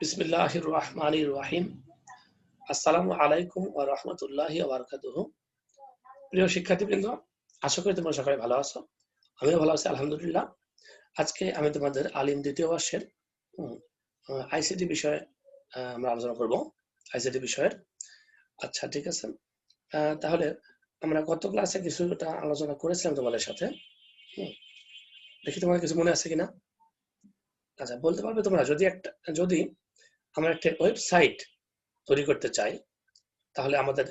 বিসমিল্লাহির রহমানির রহিম। আলাইকুম ওয়া রাহমাতুল্লাহি প্রিয় শিক্ষার্থীবৃন্দ, আশা করি তোমরা ভালো আছো। আমিও ভালো আছি, আলহামদুলিল্লাহ। আজকে আমি তোমাদের আলিম দ্বিতীয় বর্ষের আইসিটি বিষয়ে আমরা আলোচনা করব আইসিটি বিষয়ের। আচ্ছা ঠিক আছে। তাহলে আমরা গত ক্লাসে কিছুটা আলোচনা করেছিলাম তোমাদের সাথে। দেখি তোমার কিছু মনে আছে কিনা। আচ্ছা বলতে পারবে তোমরা, যদি একটা, যদি আমরা একটা ওয়েবসাইট তৈরি করতে চাই, তাহলে আমাদের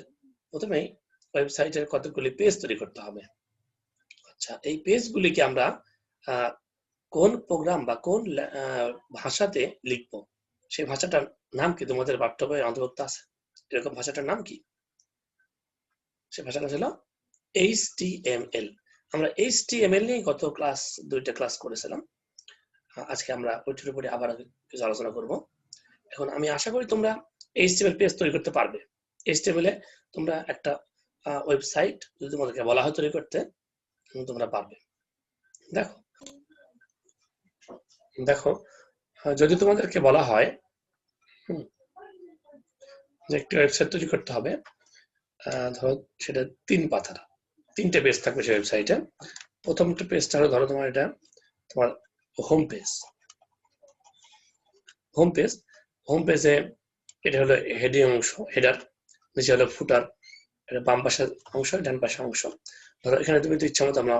প্রথমেই ওয়েবসাইটের কতগুলি পেজ তৈরি করতে হবে। আচ্ছা এই পেজগুলিকে আমরা কোন প্রোগ্রাম বা কোন ভাষাতে লিখব? সেই ভাষাটার নাম কি তোমাদের পাঠ্য বইয়ে অন্তর্ভুক্ত আছে? এরকম ভাষাটার নাম কি? সে ভাষাটা ছিল এইচটিএমএল আমরা এইচটিএমএল নিয়ে গত ক্লাস দুইটা ক্লাস করেছিলাম। আজকে আমরা ওইটির উপরে আবার কিছু আলোচনা করব। এখন আমি আশা করি তোমরা এইচটিএমএল পেজ তৈরি করতে পারবে। এইচটিএমএল এ তোমরা একটা ওয়েবসাইট যদি তোমাদেরকে বলা হয় তৈরি করতে তোমরা পারবে। দেখো। দেখো, যদি তোমাদেরকে বলা হয় যে একটি ওয়েবসাইট তৈরি করতে হবে ধরো সেটা তিন পাতার, তিনটে পেজ থাকবে সেই ওয়েবসাইটে প্রথমটা পেজটা হলো ধরো তোমার এটা, তোমার home page home page home পেজে এটা হলো হেডিং অংশ হেডার নিচে হলো ফুটার এটা বাম পাশের অংশ, ডান পাশের অংশ। ধরো এখানে তুমি ইচ্ছা মতো আমরা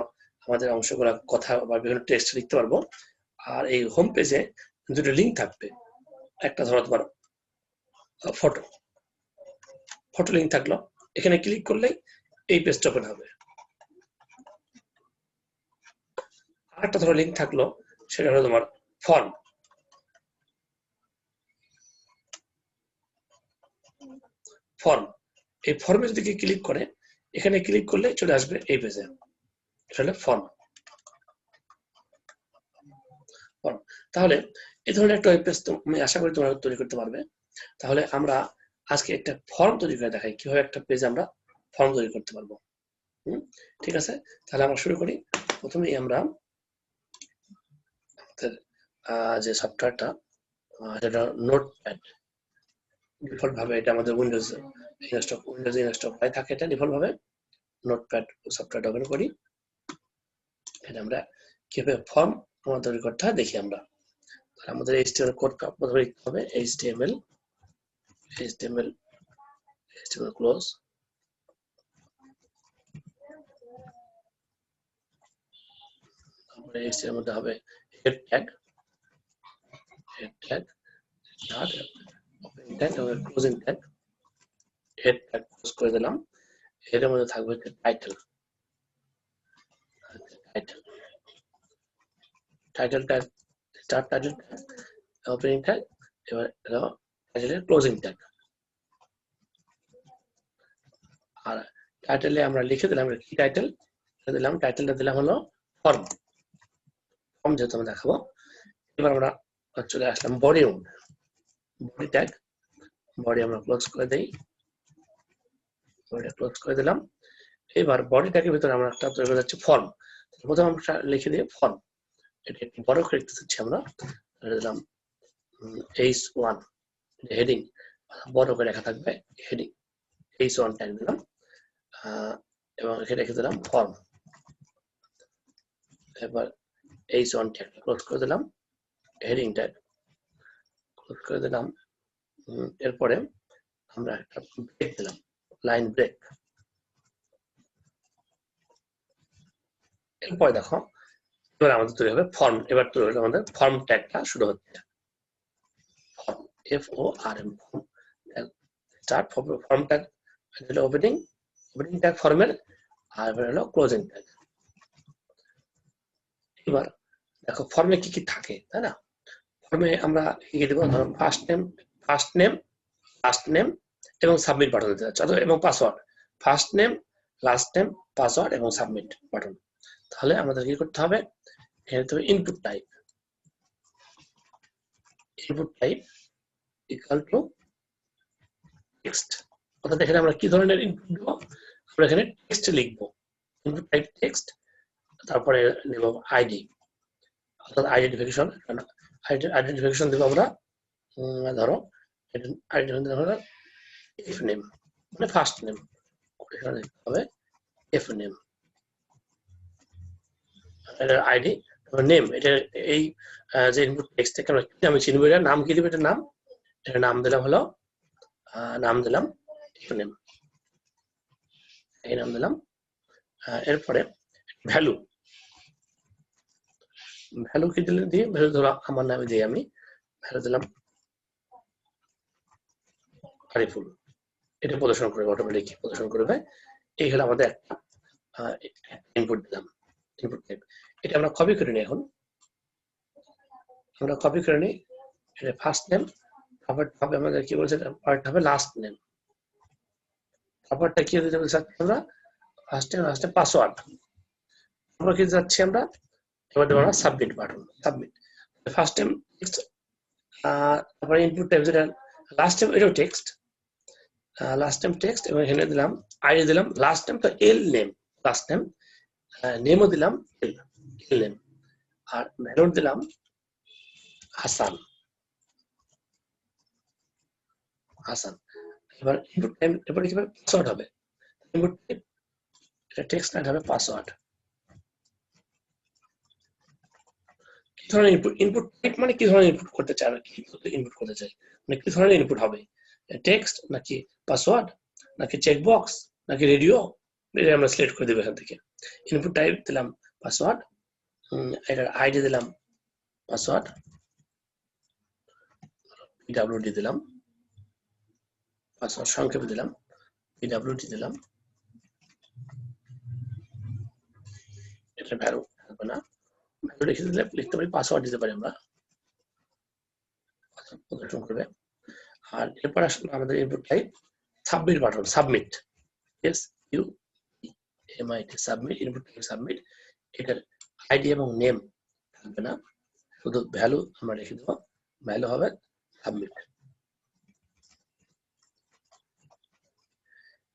আমাদের অংশগুলো কথা বা বিভিন্ন টেক্সট লিখতে পারব। আর এই হোম পেজে দুটো লিঙ্ক থাকবে। একটা ধরো তোমার ফটো ফটো লিঙ্ক থাকল। এখানে ক্লিক করলেই এই পেজটা ওপেন হবে। আর একটা ধরো লিঙ্ক থাকল। সেটা হলো তোমার ফর্ম ফর্ম এই ফর্মে যদি ক্লিক করে, এখানে ক্লিক করলে চলে আসবে এই পেজে আসলে ফর্ম তাহলে এই ধরনের একটা ওয়েব পেজ আমি আশা করি তোমরা তৈরি করতে পারবে। তাহলে আমরা আজকে একটা ফর্ম তৈরি করে দেখাই, কীভাবে একটা পেজ আমরা ফর্ম তৈরি করতে পারব। ঠিক আছে? তাহলে আমরা শুরু করি। প্রথমেই আমরা আমাদের আহ, যে সফটওয়্যারটা এটা নোট প্যাড ডিফল্ট ভাবে এটা আমাদের উইন্ডোজ ইনস্টল উইন্ডোজ ইনস্টল হয় থাকে এটা ডিফল্ট ভাবে নোটপ্যাড সফটওয়্যারটা ওপেন করি। এটা আমরা কীভাবে ফর্ম আমরা তৈরি করতে দেখি আমরা। আমাদের এইচটিএমএল কোড প্রথমে লিখতে হবে এইচটিএমএল এইচটিএমএল এইচটিএমএল ক্লোজ তারপরে এইচটিএমএল হবে ট্যাগ স্টার্ট ওপেনিং ট্যাগ এবং ক্লোজিং হেড ট্যাগ ক্লোজ করে দিলাম। এর মধ্যে থাকবে title title title tag title tag opening tag এবার টাইটেলের ক্লোজিং ট্যাগ আর টাইটেলে আমরা লিখে দিলাম কি টাইটেল দিলাম টাইটেলটা দিলাম হলো ফর্ম ফর্ম যেহেতু আমরা দেখাবো, এবার আমরা চলে আসলাম body room body tag body আমরা ক্লোজ করে দেই বডিটা ক্লোজ করে দিলাম, এবার বডি ট্যাগের ভিতরে আমরা একটা তৈরি করে যাচ্ছি ফর্ম প্রথমে আমরা লিখে দিয়ে ফর্ম এটা একটু বড় করে লিখতে চাচ্ছি আমরা দিলাম এইচ ওয়ান হেডিং বড় করে লেখা থাকবে হেডিং এইচ ওয়ান ট্যাগ দিলাম এবং এখানে রেখে দিলাম ফর্ম এবার ওয়ান ট্যাগ ক্লোজ করে দিলাম হেডিং ট্যাগ ক্লোজ করে দিলাম এরপরে আমরা একটা ব্রেক দিলাম লাইন ব্রেক এরপরে দেখো, এবার আমাদের তৈরি হবে ফর্ম এবার তৈরি হলো আমাদের ফর্ম ট্যাগটা শুরু হচ্ছে। F O R M form start form tag হলো ওপেনিং ওপেনিং ট্যাগ ফর্মের আর হলো ক্লোজিং ট্যাগ এবার দেখো ফর্মে কি কি থাকে, তাই না? ফর্মে আমরা কি দেবো? ধরো first name first name last name এবং সাবমিট বাটন দিতে যাচ্ছে এবং password first name last name password এবং সাবমিট বাটন তাহলে আমাদের কি করতে হবে? এখানে input type input type equal to text অর্থাৎ এখানে আমরা কি ধরনের ইনপুট দেবো? আমরা এখানে টেক্সট লিখব। ইনপুট টাইপ টেক্সট তারপরে নেব আইডি অর্থাৎ আইডেন্টিফিকেশন আইডেন্টিফিকেশন দেবো আমরা ধরো এটা নেম মানে ফার্স্ট নেম হবে এফ নেম এটার আইডি নেম এটা এই যে থেকে আমি চিনব এটা? নাম কি দিবে এটার নাম? এটার নাম দিলাম হলো নাম দিলাম এফ নেম এই নাম দিলাম। এরপরে ভ্যালু ভ্যালু কি দিলে দিয়ে ভ্যালু ধরো আমার নামে দিয়ে আমি, ভ্যালু দিলাম আরিফুল এটা প্রদর্শন করবে অটোমেটিক প্রদর্শন করবে? এই হলো আমাদের ইনপুট দিলাম ইনপুট টাইপ এটা আমরা কপি করে নিই এখন। আমরা কপি করে নিই, এটা ফার্স্ট নেম তারপর হবে আমাদের কি বলছে পার্ট হবে লাস্ট নেম তারপরটা কি দিতে বলছি আমরা ফার্স্ট নেম লাস্ট পাসওয়ার্ড আমরা কি যাচ্ছি আমরা? এবার দেবো আমরা submit button submit first time text তারপরে ইনপুট টাইপ যেটা লাস্ট টাইম এটাও টেক্সট লাস্ট টাইম টেক্সট এবং এখানে দিলাম আইডি দিলাম লাস্ট টাইম তো এল নেম লাস্ট টাইম নেমও দিলাম এল এল নেম আর ভ্যালুর দিলাম হাসান হাসান এবার ইনপুট টাইম এবারে কীভাবে পাসওয়ার্ড হবে। ইনপুট এটা টেক্সট না হবে পাসওয়ার্ড ধরনের ইনপুট ইনপুট টাইপ মানে কি ধরনের ইনপুট করতে চাই আমরা কি? ইনপুট করতে চাই মানে কি ধরনের ইনপুট হবে? টেক্সট নাকি পাসওয়ার্ড নাকি চেকবক্স নাকি রেডিও এটা আমরা সিলেক্ট করে দেবো এখান থেকে। ইনপুট টাইপ দিলাম পাসওয়ার্ড এটার আইডি দিলাম পাসওয়ার্ড পিডাব্লিউডি দিলাম পাসওয়ার্ড সংক্ষেপে দিলাম। পিডাব্লিউডি দিলাম। এটা ভ্যালু থাকবে না। লিখে দিলে লিখতে পারি পাসওয়ার্ড দিতে পারি আমরা প্রদর্শন করবে আর এরপর আসলে আমাদের input type submit button submit S U M I submit input type submit এটার আইডি এবং নেম থাকবে না শুধু ভ্যালু আমরা রেখে দেবো। ভ্যালু হবে সাবমিট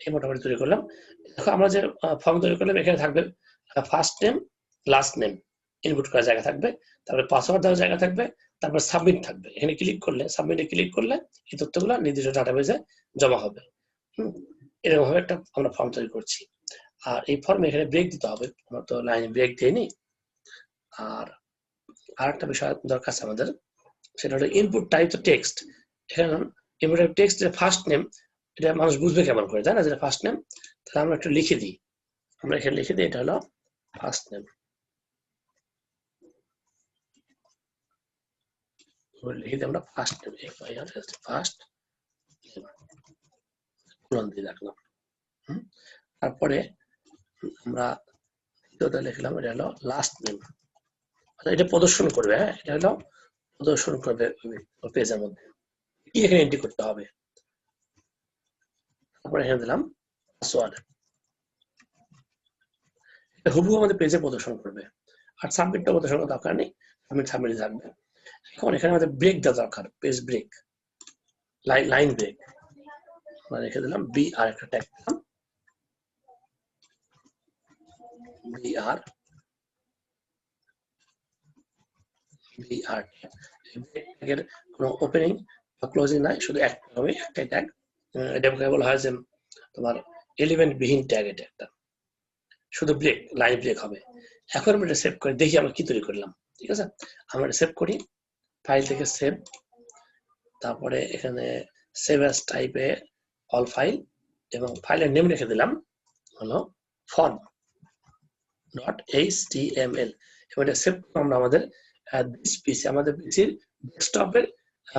এই মোটামুটি তৈরি করলাম। দেখো, আমরা যে ফর্ম তৈরি করলাম, এখানে থাকবে first name last name input করার জায়গা থাকবে, তারপরে পাসওয়ার্ড দেওয়ার জায়গা থাকবে, তারপর সাবমিট থাকবে। এখানে ক্লিক করলে সাবমিটে ক্লিক করলে এই তথ্যগুলো নির্দিষ্ট ডাটাবেজে জমা হবে। এরকম ভাবে একটা আমরা ফর্ম তৈরি করছি। আর এই ফর্মে এখানে ব্রেক দিতে হবে। আমরা তো লাইনে ব্রেক দিইনি আর আর একটা বিষয় দরকার আছে আমাদের, সেটা হলো ইনপুট টাইপ তো টেক্সট এখানে input type text first name এটা মানুষ বুঝবে কেমন করে তাই না যেটা ফার্স্ট নেম তাহলে আমরা একটু লিখে দিই। আমরা এখানে লিখে দিই, এটা হলো ফার্স্ট নেম লিখে আমরা first name F I R first দিয়ে রাখলাম। তারপরে আমরা দ্বিতীয়টা লিখলাম, এটা হলো লাস্ট নেম এটা প্রদর্শন করবে হ্যাঁ? এটা হলো প্রদর্শন করবে পেজের মধ্যে। কি এখানে এন্ট্রি করতে হবে? তারপরে এখানে দিলাম পাসওয়ার্ড হুবহু আমাদের পেজে প্রদর্শন করবে। আর সাবমিটটা প্রদর্শন করার দরকার নেই সাবমিট সাবমিট থাকবে। এখন এখানে আমাদের ব্রেক দেওয়া দরকার page break line line break আমরা রেখে দিলাম বি আর একটা ট্যাগ দিলাম। বি আর বি আর ট্যাগের কোনো ওপেনিং বা ক্লোজিং নাই, শুধু একটা হবে, একটাই ট্যাগ এটা বলা হয় যে তোমার এলিমেন্ট বিহীন ট্যাগ এটা একটা। শুধু ব্রেক লাইন ব্রেক হবে। এখন আমরা এটা সেভ করে দেখি আমরা কি তৈরি করলাম। ঠিক আছে? আমরা সেভ করি। ফাইল থেকে সেভ তারপরে এখানে সেভ অ্যাজ টাইপে অল ফাইল এবং ফাইলের নেম রেখে দিলাম, হলো form dot H T M L এবং এটা সেভ আমরা আমাদের পিসি আমাদের পিসির ডেস্কটপের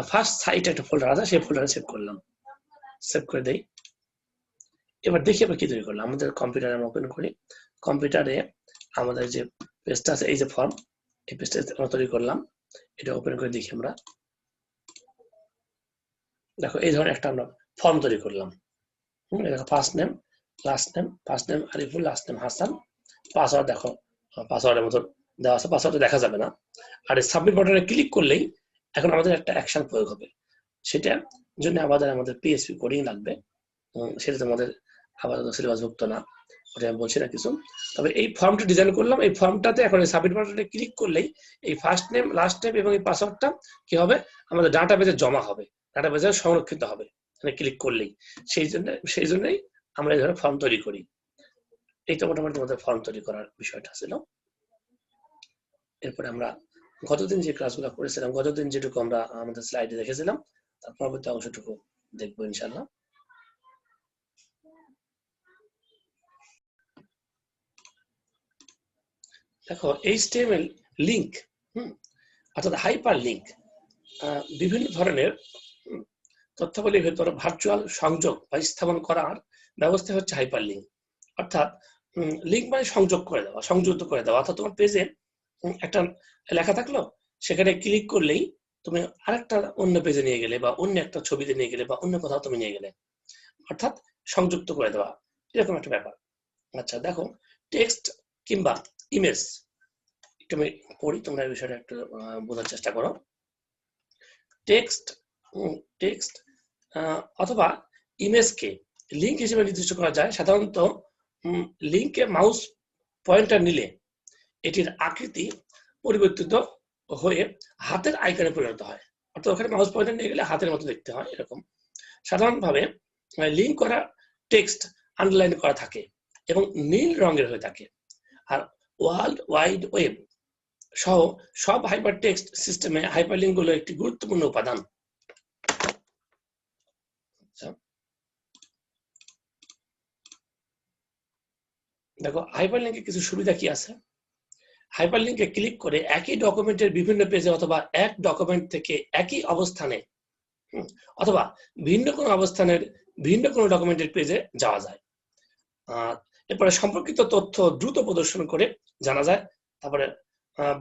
ফার্স্ট সাইট একটা ফোল্ডার আছে, সেই ফোল্ডারে সেভ করলাম। সেভ করে দেই। এবার দেখি আমরা কি তৈরি করলাম। আমাদের কম্পিউটারে আমরা ওপেন করি। কম্পিউটারে আমাদের যে পেজটা আছে, এই যে ফর্ম এই পেজটা আমরা তৈরি করলাম। এটা ওপেন করে দেখি আমরা। দেখো, এই ধরনের একটা আমরা ফর্ম তৈরি করলাম। দেখো first name last name first name Ariful last name Hasan. Password দেখো পাসওয়ার্ডের মতো দেওয়া আছে পাসওয়ার্ড দেখা যাবে না। আর এই সাবমিট বাটনে ক্লিক করলেই এখন আমাদের একটা অ্যাকশন প্রয়োগ হবে। সেটা জন্য আমাদের আমাদের পিএসপি কোডিং লাগবে। সেটা আপাতত সিলেবাস ভুক্ত না। ওটা আমি বলছি না কিছু। তবে এই ফর্মটা ডিজাইন করলাম, এই ফর্মটাতে এখন সাবমিট বাটনে ক্লিক করলেই এই ফার্স্ট নেম লাস্ট নেম এবং এই পাসওয়ার্ডটা কি হবে? আমাদের ডাটা বেজে জমা হবে ডাটা বেজে সংরক্ষিত হবে মানে ক্লিক করলেই। সেই জন্য, সেই জন্যই আমরা এই ধরনের ফর্ম তৈরি করি। এইটা মোটামুটি আমাদের ফর্ম তৈরি করার বিষয়টা ছিল। এরপরে আমরা গতদিন যে ক্লাসগুলো করেছিলাম, গতদিন যেটুকু আমরা আমাদের স্লাইডে দেখেছিলাম, তার পরবর্তী অংশটুকু দেখব ইনশাল্লাহ দেখো এইচটিএমএল লিংক হুম অর্থাৎ হাইপার লিংক বিভিন্ন ধরনের হুম, তথ্যাবলীর ভেতর ভার্চুয়াল সংযোগ বা স্থাপন করার ব্যবস্থা হচ্ছে হাইপার লিংক অর্থাৎ লিংক মানে সংযোগ করে দেওয়া সংযুক্ত করে দেওয়া। অর্থাৎ তোমার পেজে একটা লেখা থাকল সেখানে ক্লিক করলেই তুমি আরেকটা অন্য পেজে নিয়ে গেলে বা অন্য একটা ছবিতে নিয়ে গেলে বা অন্য কোথাও তুমি নিয়ে গেলে। অর্থাৎ সংযুক্ত করে দেওয়া এরকম একটা ব্যাপার। আচ্ছা দেখো টেক্সট কিংবা ইমেজ একটু আমি করি তোমরা বিষয়টা একটু বোঝার চেষ্টা করো। টেক্সট টেক্সট অথবা ইমেজকে লিঙ্ক হিসেবে নির্দিষ্ট করা যায়। সাধারণত লিঙ্কে মাউস পয়েন্টার নিলে এটির আকৃতি পরিবর্তিত হয়ে হাতের আইকনে পরিণত হয়। অর্থাৎ ওখানে মাউস পয়েন্টার নিয়ে গেলে হাতের মতো দেখতে হয়, এরকম। সাধারণভাবে লিঙ্ক করা টেক্সট আন্ডারলাইন করা থাকে এবং নীল রঙের হয়ে থাকে। আর ওয়ার্ল্ড ওয়াইড ওয়েব সহ, সব হাইপার টেক্সট সিস্টেমে হাইপারলিঙ্কগুলো একটি গুরুত্বপূর্ণ উপাদান। আচ্ছা। দেখো হাইপারলিঙ্কে কিছু সুবিধা কি আছে? হাইপারলিঙ্কে ক্লিক করে একই ডকুমেন্টের বিভিন্ন পেজে অথবা এক ডকুমেন্ট থেকে একই অবস্থানে অথবা ভিন্ন কোনো অবস্থানের ভিন্ন কোনো ডকুমেন্টের পেজে যাওয়া যায়। এরপরে সম্পর্কিত তথ্য দ্রুত প্রদর্শন করে জানা যায়, তারপরে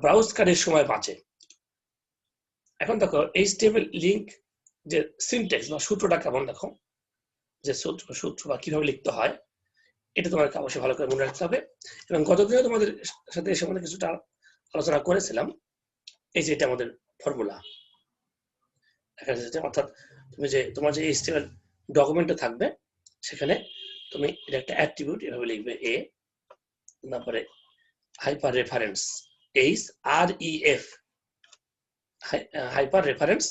ব্রাউজকারীর সময় বাঁচে। এখন দেখো এইচটিএমএল লিংক যে সিনটেক্স বা সূত্রটা কেমন দেখো? যে সূত্র সূত্র বা কীভাবে লিখতে হয়, এটা তোমাকে অবশ্যই ভালো করে মনে রাখতে হবে। এবং গতদিনে তোমাদের সাথে এ সম্বন্ধে কিছুটা আলোচনা করেছিলাম। এই যে এটা আমাদের ফর্মুলা দেখা যাচ্ছে অর্থাৎ তুমি যে, তোমার যে এই এইচটিএমএল ডকুমেন্টে থাকবে, সেখানে তুমি এটা একটা অ্যাট্রিবিউট এভাবে লিখবে এ তারপরে hyper reference H R E F hyper reference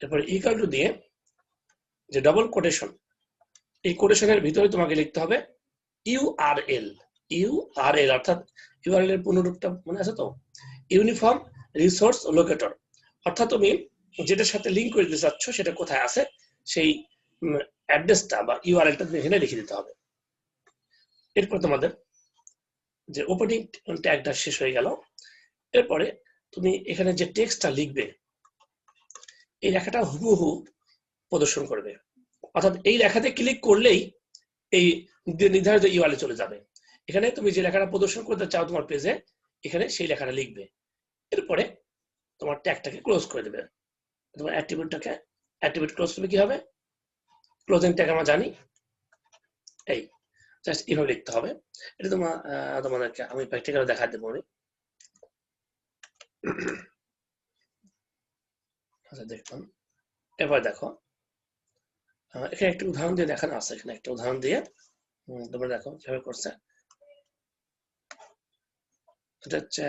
তারপরে ইকাল টু দিয়ে যে ডবল কোটেশন এই কোটেশনের ভিতরে তোমাকে লিখতে হবে ইউ আর ইউআরএল ইউআরএল অর্থাৎ ইউআরএল এর পুনরূপটা মনে আছে তো? ইউনিফর্ম রিসোর্স লোকেটর অর্থাৎ তুমি যেটার সাথে লিঙ্ক করে দিতে চাচ্ছ সেটা কোথায় আছে? সেই অ্যাড্রেসটা বা ইউআরএলটা এখানে লিখে দিতে হবে। এরপর তোমাদের যে ওপেনিং ট্যাগটা শেষ হয়ে গেল, এরপরে তুমি এখানে যে টেক্সটটা লিখবে, এই লেখাটা হুবহু প্রদর্শন করবে। অর্থাৎ এই লেখাতে ক্লিক করলেই এই নির্ধারিত ইউআরএল চলে যাবে। এখানে তুমি যে লেখাটা প্রদর্শন করতে চাও তোমার পেজে এখানে সেই লেখাটা লিখবে। এরপরে তোমার ট্যাগটাকে ক্লোজ করে দেবে। তোমার অ্যাট্রিবিউটটাকে অ্যাট্রিবিউট ক্লোজ করলে কি হবে? ক্লোজিং ট্যাগ আমরা জানি। এই জাস্ট এইভাবে লিখতে হবে। এটা তোমার তোমাদেরকে আমি প্র্যাকটিক্যাল দেখা দেবো আচ্ছা দেখুন। এবার দেখো এখানে একটা উদাহরণ দিয়ে দেখানো আছে, এখানে একটা উদাহরণ দিয়ে। তোমরা দেখো কীভাবে করছে। এটা হচ্ছে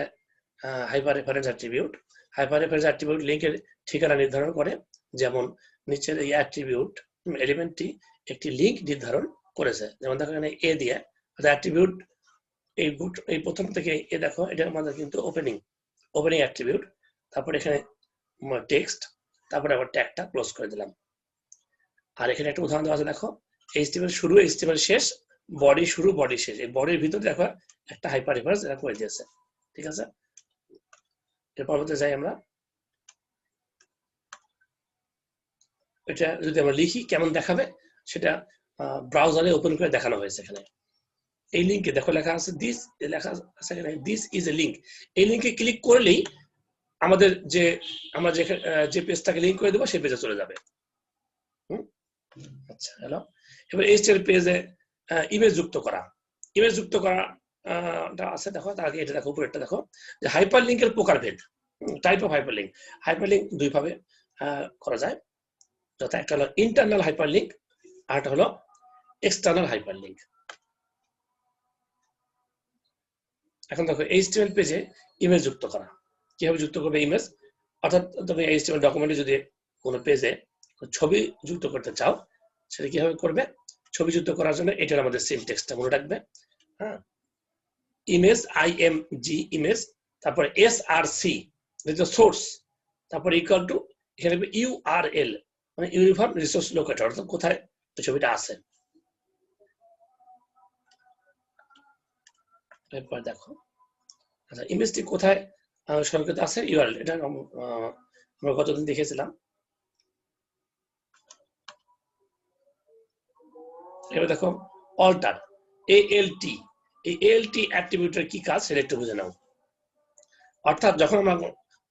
hyper reference attribute hyper reference attribute লিঙ্কের ঠিকানা নির্ধারণ করে, যেমন নিচের এই অ্যাট্রিবিউট এলিমেন্টটি একটি লিঙ্ক নির্ধারণ করেছে। যেমন দেখো এখানে এ দিয়ে অ্যাট্রিবিউট এই বুট এই প্রথম থেকে এ দেখো এটা আমাদের কিন্তু ওপেনিং ওপেনিং অ্যাট্রিবিউট তারপর এখানে টেক্সট তারপরে আবার ট্যাগটা ক্লোজ করে দিলাম। আর এখানে একটা উদাহরণ দেওয়া আছে, দেখো এইচটিএমএল শুরু এইচটিএমএল শেষ বডি শুরু বডি শেষ। এই বডির ভিতরে দেখো, একটা হাইপার রেফারেন্স এটা করে দিয়েছে। ঠিক আছে? এর পরবর্তী যাই আমরা এটা যদি আমরা লিখি কেমন দেখাবে? সেটা ব্রাউজারে ওপেন করে দেখানো হয়েছে এখানে। এই লিঙ্কে দেখো লেখা আছে দিস লেখা আছে এখানে দিস ইজ এ লিঙ্ক এই লিঙ্কে ক্লিক করলেই আমাদের যে আমরা যে যে পেজটাকে লিঙ্ক করে দেবো সেই পেজে চলে যাবে? আচ্ছা হ্যালো এবার এইচটিএল পেজে ইমেজ যুক্ত করা। ইমেজ যুক্ত করা আছে দেখো তার আগে এটা দেখো উপরেরটা দেখো। যে হাইপার লিঙ্কের প্রকারভেদ। Type of hyper link hyper link দুই ভাবে আহ, করা যায়। যথা একটা হলো ইন্টারনাল হাইপার লিঙ্ক আর একটা হলো এক্সটার্নাল হাইপার লিঙ্ক এখন দেখো এইচটিএমএল পেজে ইমেজ যুক্ত করা। কীভাবে যুক্ত করবে ইমেজ অর্থাৎ তুমি এইচটিএমএল ডকুমেন্টে যদি কোনো পেজে ছবি যুক্ত করতে চাও, সেটা কীভাবে করবে? ছবি যুক্ত করার জন্য এটার আমাদের সিনটেক্সটা মনে রাখবে। হ্যাঁ? Image I M G image তারপরে এস আর সি সোর্স তারপরে ইকুয়াল টু এখানে ইউ আর এল মানে ইউনিফর্ম রিসোর্স লোকেটর অর্থাৎ কোথায় ছবিটা আছে। এরপর দেখো। আচ্ছা ইমেজটি কোথায়? সংকেত আছে ইউআরএল এটা আমরা গতদিন দেখেছিলাম এবার দেখো অল্টার এ এল টি এই এল টি অ্যাট্রিবিউটের কি কাজ? সেটা একটু বুঝে নাও। অর্থাৎ যখন আমরা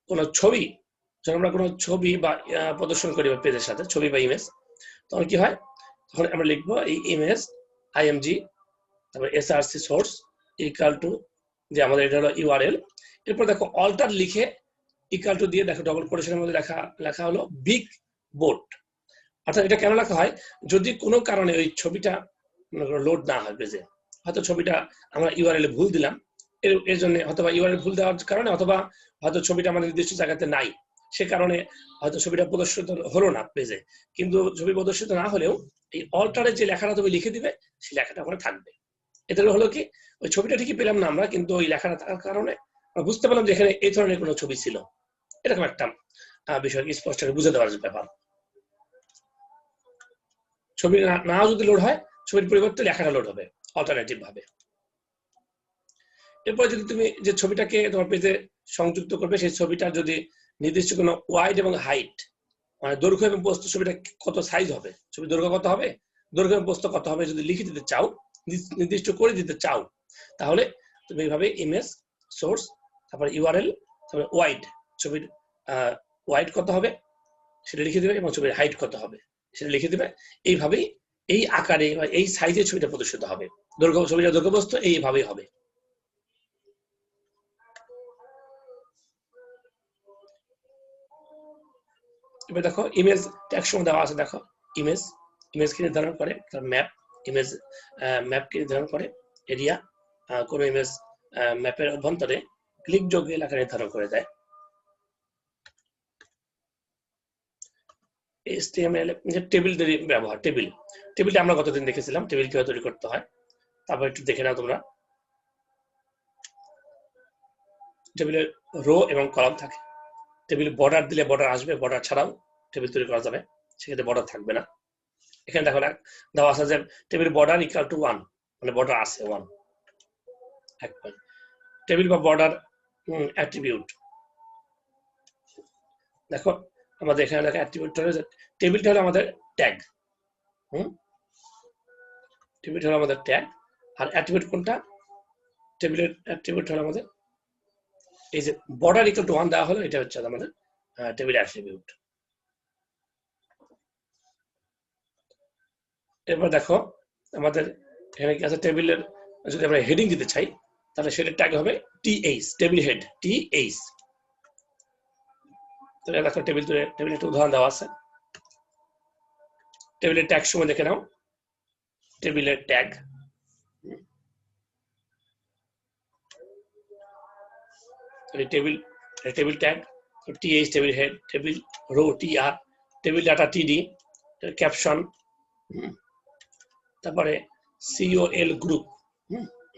কোনো ছবি যখন আমরা কোনো ছবি বা প্রদর্শন করি বা পেজের সাথে, ছবি বা ইমেজ তখন কি হয়? তখন আমরা লিখব এই ইমেজ আইএমজি তারপর এসআরসি সোর্স ইকাল টু যে আমাদের এটা হলো ইউআরএল এরপর দেখো অল্টার লিখে ইকাল টু দিয়ে দেখো ডবল কোটেশনের মধ্যে লেখা লেখা হলো বিগ বোর্ড অর্থাৎ এটা কেন লেখা হয়? যদি কোনো কারণে ওই ছবিটা লোড না হয় পেজে, হয়তো ছবিটা আমরা ইউআরএল ভুল দিলাম, এর জন্য অথবা ইউআরএল ভুল দেওয়ার কারণে অথবা হয়তো ছবিটা আমাদের নির্দিষ্ট জায়গাতে নাই। সে কারণে হয়তো ছবিটা প্রদর্শিত হলো না পেজে। কিন্তু ছবি প্রদর্শিত না হলেও এই অল্টারে যে লেখাটা তুমি লিখে দিবে, সেই লেখাটা ওখানে থাকবে। এটা হলো কি, ওই ছবিটা ঠিকই পেলাম না আমরা, কিন্তু ওই লেখাটা থাকার কারণে আমরা বুঝতে পারলাম যে এখানে এই ধরনের কোনো ছবি ছিল। এরকম একটা বিষয় স্পষ্ট বুঝে দেওয়ার ব্যাপার। ছবি না- না যদি লোড হয়, ছবির পরিবর্তে লেখাটা লোড হবে অল্টারনেটিভ ভাবে। এরপর যদি তুমি যে ছবিটাকে তোমার পেজে সংযুক্ত করবে, সেই ছবিটা যদি নির্দিষ্ট কোনো ওয়াইড এবং হাইট মানে দৈর্ঘ্য এবং প্রস্থ ছবিটা কত সাইজ হবে? ছবি দৈর্ঘ্য কত হবে? দৈর্ঘ্য এবং প্রস্থ কত হবে যদি লিখে দিতে চাও, নির্দিষ্ট করে দিতে চাও, তাহলে তুমি এইভাবে ইমেজ সোর্স তারপর ইউআরএল তারপরে ওয়াইড ছবির ওয়াইড কত হবে? সেটা লিখে দেবে এবং ছবির হাইট কত হবে? সেটা লিখে দিবে। এইভাবেই এই আকারে এই সাইজে ছবিটা প্রদর্শিত হবে। দৈর্ঘ্য ছবিটা দৈর্ঘ্যবস্তু এইভাবেই হবে। দেখো ইমেজ দেওয়া আছে, দেখো ইমেজ নির্ধারণ করে ম্যাপ ইমেজ নির্ধারণ করে এরিয়া ইমেজ ম্যাপের অভ্যন্তরে এলাকা নির্ধারণ করে দেয়। HTML যে টেবিল ব্যবহার টেবিল টেবিলটা আমরা গতদিন দেখেছিলাম টেবিল কীভাবে তৈরি করতে হয়, তারপর একটু দেখে নাও তোমরা। টেবিলের রো এবং কলাম থাকে। টেবিল বর্ডার দিলে বর্ডার আসবে, বর্ডার ছাড়াও টেবিল তৈরি করা যাবে। সেক্ষেত্রে বর্ডার থাকবে না। এখানে দেখো দেওয়া আছে যে table border equal to one মানে বর্ডার আছে ওয়ান এক পয়েন্ট টেবিল বা বর্ডার অ্যাট্রিবিউট দেখো, আমাদের এখানে দেখো অ্যাট্রিবিউট হলো টেবিলটা হলো আমাদের ট্যাগ হুম? টেবিলটা হলো আমাদের ট্যাগ আর অ্যাট্রিবিউট কোনটা? টেবিলের অ্যাট্রিবিউট হলো আমাদের এই যে বর্ডার ইকুয়াল টু ওয়ান দেওয়া হলো, এটা হচ্ছে আমাদের টেবিল অ্যাট্রিবিউট এরপর দেখো, আমাদের এখানে কি আছে? টেবিলের যদি আমরা হেডিং দিতে চাই, তাহলে সেটার ট্যাগ হবে টিএইচ টেবিল হেড টিএইচ তাহলে দেখো টেবিল টেবিল একটা উদাহরণ দেওয়া আছে। টেবিলের ট্যাগ সময় দেখে নাও। টেবিলের tag table table tag TH table head table row TR table data TD caption তারপরে সিওএল গ্রুপ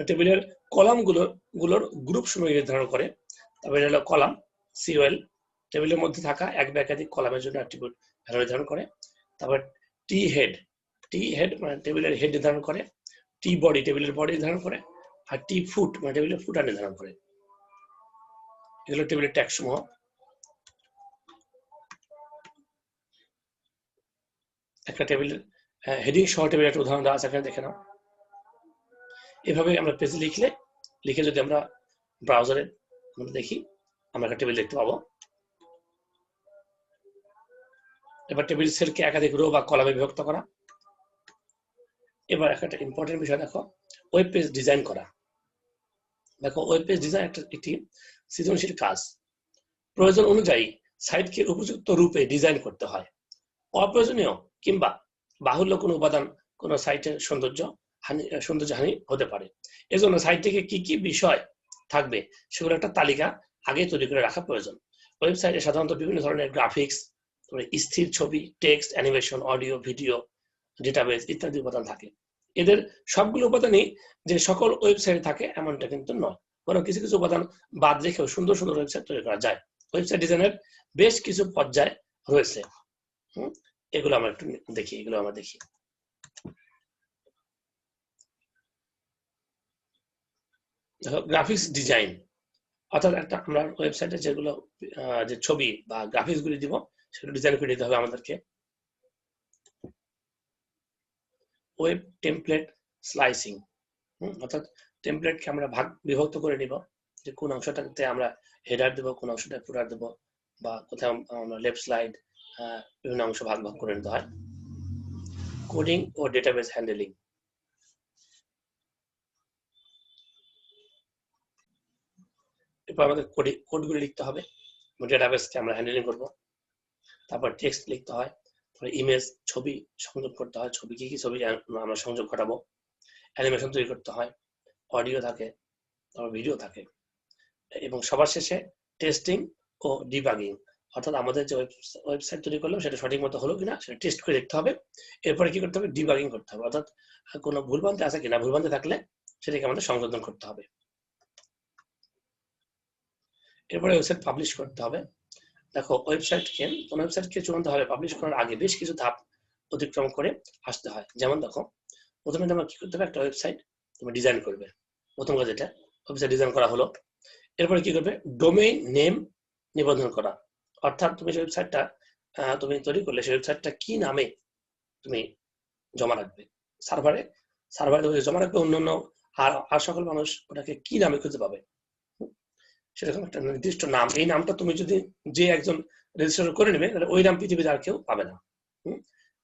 টেবিলের কলামগুলো, গুলোর গ্রুপ সময় নির্ধারণ করে, তারপরে হলো কলাম সিওএল টেবিলের মধ্যে থাকা এক বা একাধিক কলামের জন্য অ্যাট্রিবিউট ভ্যালু নির্ধারণ করে, তারপর টি হেড টি হেড মানে টেবিলের হেড নির্ধারণ করে টি বডি টেবিলের বডি নির্ধারণ করে, আর টি ফুট মানে টেবিলের ফুটার নির্ধারণ করে। টেবিলের ট্যাগ সমূহ একটা টেবিলের হেডিং সহ টেবিলের একটা উদাহরণ দেওয়া আছে দেখে নাও। এভাবে আমরা পেজে লিখলে, লিখে যদি আমরা ব্রাউজারে আমরা দেখি, আমরা একটা টেবিল দেখতে পাবো। এবার টেবিল সেলকে একাধিক রো বা কলামে বিভক্ত করা। এবার একটা ইম্পর্টেন্ট বিষয় দেখো ওয়েব পেজ ডিজাইন করা। দেখো ওয়েব পেজ ডিজাইন একটা একটি সৃজনশীল কাজ। প্রয়োজন অনুযায়ী সাইটকে উপযুক্ত রূপে ডিজাইন করতে হয়। অপ্রয়োজনীয় কিংবা বাহুল্য কোনো উপাদান কোনো সাইটের সৌন্দর্য হানি সৌন্দর্য হানি হতে পারে। এজন্য সাইট থেকে কি কি বিষয় থাকবে সেগুলো একটা তালিকা আগে তৈরি করে রাখা প্রয়োজন। ওয়েবসাইটে সাধারণত বিভিন্ন ধরনের গ্রাফিক্স স্থির ছবি, text, animation, audio, video, database ইত্যাদি উপাদান থাকে। এদের সবগুলো উপাদানই যে সকল ওয়েবসাইটে থাকে এমনটা কিন্তু নয়। বরং কিছু কিছু উপাদান বাদ রেখেও সুন্দর সুন্দর ওয়েবসাইট তৈরি করা যায়। ওয়েবসাইট ডিজাইনের বেশ কিছু পর্যায় রয়েছে। এগুলো আমরা একটু দেখি, এগুলো আমরা দেখি। গ্রাফিক্স ডিজাইন অর্থাৎ একটা আমরা ওয়েবসাইটে যেগুলো যে ছবি বা গ্রাফিক্স গুলি দিব, সেগুলো ডিজাইন করে দিতে হবে আমাদেরকে। ওয়েব টেমপ্লেট স্লাইসিং অর্থাৎ টেমপ্লেটকে আমরা ভাগ, বিভক্ত করে নিব যে কোন অংশটাতে আমরা হেডার দেবো, কোন অংশটা ফুটার দেবো বা কোথাও আমরা লেফট স্লাইড বিভিন্ন অংশ ভাগ ভাগ করে নিতে হয়। কোডিং ও ডেটাবেস হ্যান্ডেলিং এরপর আমাদের কোডগুলি লিখতে হবে। ডেটাবেসকে আমরা হ্যান্ডেলিং করব। তারপর টেক্সট লিখতে হয়। তারপর ইমেজ ছবি সংযোগ করতে হয়। ছবি কি কি ছবি, আমরা সংযোগ ঘটাবো। অ্যানিমেশন তৈরি করতে হয়। অডিও থাকে তারপর ভিডিও থাকে, এবং সবার শেষে টেস্টিং ও ডিবাগিং অর্থাৎ আমাদের যে ওয়েবসাইট তৈরি করলাম সেটা সঠিক মতো হলো কিনা সেটা টেস্ট করে দেখতে হবে, এরপরে কি করতে হবে? ডিবাগিং করতে হবে, অর্থাৎ কোনো ভুলভ্রান্তি আছে কিনা ভুলভ্রান্তি থাকলে সেটাকে আমাদের সংশোধন করতে হবে। এরপরে ওয়েবসাইট পাবলিশ করতে হবে। দেখো ওয়েবসাইটকে কোন ওয়েবসাইটকে চূড়ান্তভাবে পাবলিশ করার আগে বেশ কিছু ধাপ অতিক্রম করে আসতে হয়। যেমন দেখো, প্রথমে তোমার কি করতে হবে? একটা ওয়েবসাইট তুমি ডিজাইন করবে। প্রথম কাজ এটা। ওয়েবসাইট ডিজাইন করা হলো। এরপরে কি করবে? ডোমেইন নেম নিবন্ধন করা। অর্থাৎ তুমি যে ওয়েবসাইটটা তুমি তৈরি করলে সেই ওয়েবসাইটটা কি নামে তুমি জমা রাখবে? সার্ভারে সার্ভারে তুমি জমা রাখবে অন্যান্য আর আর সকল মানুষ ওটাকে কি নামে খুঁজে পাবে? সেরকম একটা নির্দিষ্ট নাম। এই নামটা তুমি যদি যে একজন রেজিস্টার করে নেবে, তাহলে ওই নাম পৃথিবীতে আর কেউ পাবে না।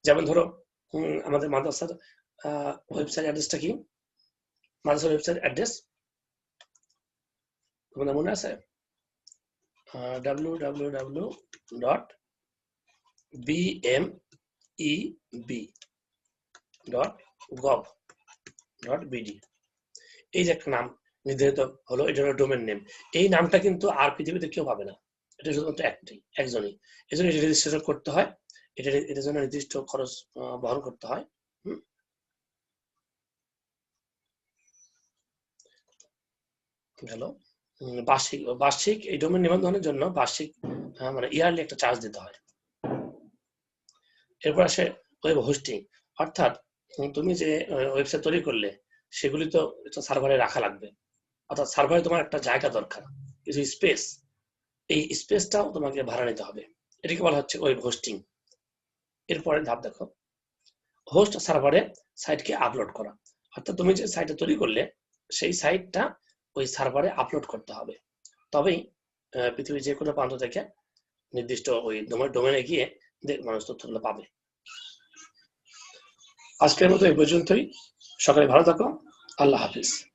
যেমন ধরো আমাদের মাদ্রাসার ওয়েবসাইট অ্যাড্রেসটা কি? মাদ্রাসার ওয়েবসাইট অ্যাড্রেস তোমাদের মনে আছে W W W dot B dot gov dot BD এই যে একটা নাম, নির্ধারিত হলো, এটা হলো ডোমেন নেম এই নামটা কিন্তু আর পৃথিবীতে কেউ পাবে না। এটা শুধুমাত্র একটাই একজনই। এই জন্য এটা রেজিস্ট্রেশন করতে হয়। এটা এটার জন্য নির্দিষ্ট খরচ বহন করতে হয়। গেল। বার্ষিক বার্ষিক এই ডোমেন নিবন্ধনের জন্য বার্ষিক মানে ইয়ারলি একটা চার্জ দিতে হয়। এরপর আসে ওয়েব হোস্টিং অর্থাৎ তুমি যে ওয়েবসাইট তৈরি করলে, সেগুলি তো সার্ভারে রাখা লাগবে। অর্থাৎ সার্ভারে তোমার একটা জায়গা দরকার, কিছু স্পেস এই স্পেসটাও তোমাকে ভাড়া নিতে হবে। এটাকে বলা হচ্ছে ওয়েব হোস্টিং এরপরে ধাপ দেখো। হোস্ট সার্ভারে সাইটকে আপলোড করা। অর্থাৎ তুমি যে সাইটটা তৈরি করলে, সেই সাইটটা ওই সার্ভারে আপলোড করতে হবে। তবেই পৃথিবীর যে কোনো প্রান্ত থেকে নির্দিষ্ট ওই ডোমেনে গিয়ে মানুষ তথ্যগুলো পাবে। আজকের মতো এই পর্যন্তই। সকালে ভালো থাকো। আল্লাহ হাফিজ।